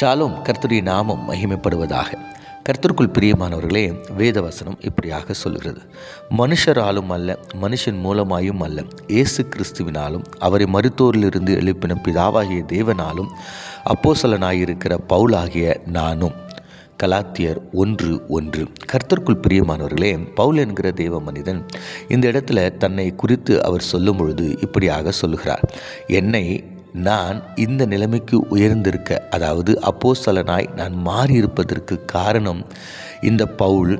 Shalom கர்த்தருடைய நாமம் மகிமைப்படுவதாக. கர்த்தருக்குள் பிரியமானவர்களே வேதவசனம் இப்படியாக சொல்கிறது மனுஷராலும் அல்ல மனுஷன் மூலமாயும் அல்ல இயேசு கிறிஸ்துவினாலும் அவரை மருத்துவரிலிருந்து எழுப்பின பிதாவாகிய தேவனாலும் அப்போசலனாயிருக்கிற பவுலாகிய நானும். கலாத்தியர் ஒன்று ஒன்று. கர்த்தருக்குள் பிரியமானவர்களே பவுல் என்கிற தேவ மனிதன் இந்த இடத்துல தன்னை குறித்து அவர் சொல்லும் பொழுது இப்படியாக சொல்லுகிறார். என்னை நான் இந்த நிலைமைக்கு உயர்ந்திருக்க அதாவது அப்போஸ்தலனாய் நான் மாறியிருப்பதற்கு காரணம் இந்த பவுல்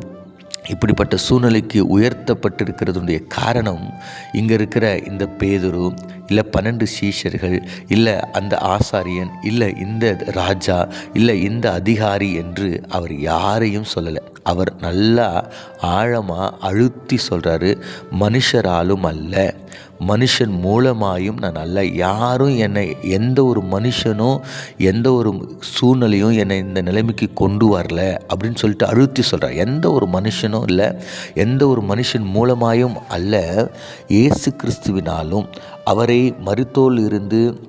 இப்படிப்பட்ட சூழ்நிலைக்கு உயர்த்தப்பட்டிருக்கிறதுடைய காரணம் இங்கே இருக்கிற இந்த பேதுரு இல்லை பன்னெண்டு சீஷர்கள் இல்லை அந்த ஆசாரியன் இல்லை இந்த ராஜா இல்லை இந்த அதிகாரி என்று அவர் யாரையும் சொல்லலை. அவர் நல்லா ஆழமாக அழுத்தி சொல்கிறாரு மனுஷராலும் அல்ல. மனுஷன் மூலமாயும் நான் அல்ல. யாரும் என்னை எந்த ஒரு மனுஷனும் எந்த ஒரு சூழ்நிலையும் என்னை இந்த நிலைமைக்கு கொண்டு வரல அப்படின்னு சொல்லிட்டு அழுத்தி சொல்கிறார் எந்த ஒரு மனுஷனும் இல்லை எந்த ஒரு மனுஷன் மூலமாயும் அல்ல. இயேசு கிறிஸ்துவினாலும் அவரை மருத்தோல் இருந்து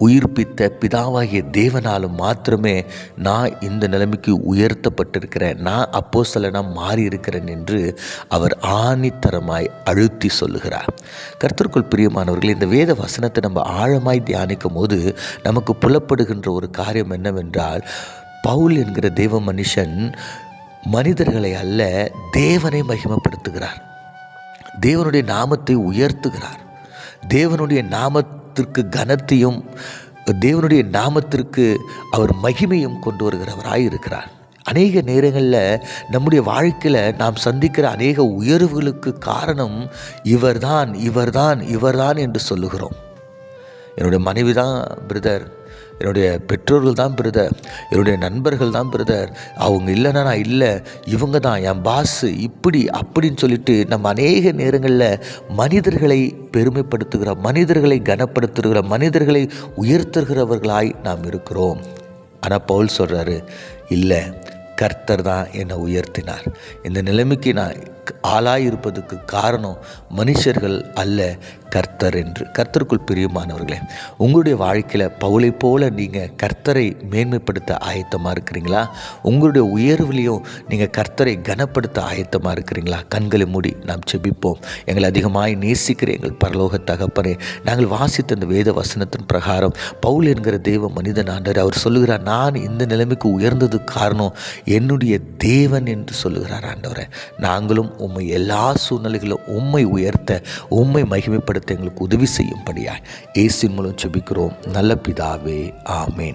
உயிர்ப்பித்த பிதாவாகிய தேவனாலும் மாத்திரமே நான் இந்த நிலைமைக்கு உயர்த்தப்பட்டிருக்கிறேன். நான் அப்போ சில நான் மாறி இருக்கிறேன் என்று அவர் ஆணித்தரமாய் அழுத்தி சொல்லுகிறார். கர்த்தருக்குள் பிரியமானவர்கள் இந்த வேத வசனத்தை நம்ம ஆழமாய் தியானிக்கும் போது நமக்கு புலப்படுகின்ற ஒரு காரியம் என்னவென்றால் பவுல் என்கிற தெய்வ மனுஷன் மனிதர்களை அல்ல தேவனை மகிமப்படுத்துகிறார். தேவனுடைய நாமத்தை உயர்த்துகிறார். தேவனுடைய நாமத்திற்கு கனத்தையும் தேவனுடைய நாமத்திற்கு அவர் மகிமையும் கொண்டு வருகிறவராக இருக்கிறார் அநேக நேரங்களில் நம்முடைய வாழ்க்கையில் நாம் சந்திக்கிற அநேக உயர்வுகளுக்கு காரணம் இவர்தான் இவர்தான் இவர்தான் என்று சொல்லுகிறோம். என்னுடைய மனைவி தான் பிரதர் என்னுடைய பெற்றோர்கள் தான் பிரதர் என்னுடைய நண்பர்கள் தான் பிரதர். அவங்க இல்லைன்னா நான் இல்லை. இவங்க தான் என் பாஸு இப்படி அப்படின்னு சொல்லிட்டு நம்ம அநேக நேரங்களில் மனிதர்களை பெருமைப்படுத்துகிற மனிதர்களை கனப்படுத்துகிற மனிதர்களை உயர்த்துகிறவர்களாய் நாம் இருக்கிறோம். ஆனால் பவுல் சொல்கிறாரு இல்லை கர்த்தர் தான் என்னை உயர்த்தினார். இந்த நிலைமைக்கு நான் ஆளாயிருப்பதற்கு காரணம் மனுஷர்கள் அல்ல கர்த்தர் என்று. கர்த்தருக்குள் பிரியமானவர்களே உங்களுடைய வாழ்க்கையில் பவுலை போல நீங்கள் கர்த்தரை மேன்மைப்படுத்த ஆயத்தமாக இருக்கிறீங்களா? உங்களுடைய உயர்வுலையும் நீங்கள் கர்த்தரை கனப்படுத்த ஆயத்தமாக இருக்கிறீங்களா? கண்களை மூடி நாம் செபிப்போம் எங்களை அதிகமாய் நேசிக்கிற எங்கள் பரலோக தகப்பனே நாங்கள் வாசித்த அந்த வேத வசனத்தின் பிரகாரம் பவுல் என்கிற தெய்வ மனிதன் ஆண்டர் அவர் சொல்லுகிறார் நான் இந்த நிலைமைக்கு உயர்ந்ததுக்கு காரணம் என்னுடைய தேவன் என்று சொல்லுகிறார் ஆண்டவரை. நாங்களும் உம்மை எல்லா சூழ்நிலைகளும் உண்மை உயர்த்த உண்மை மகிமைப்படுத்த எங்களுக்கு உதவி செய்யும்படியாய். ஏசின் மூலம் செபிக்கிறோம் நல்ல பிதாவே ஆமேன்.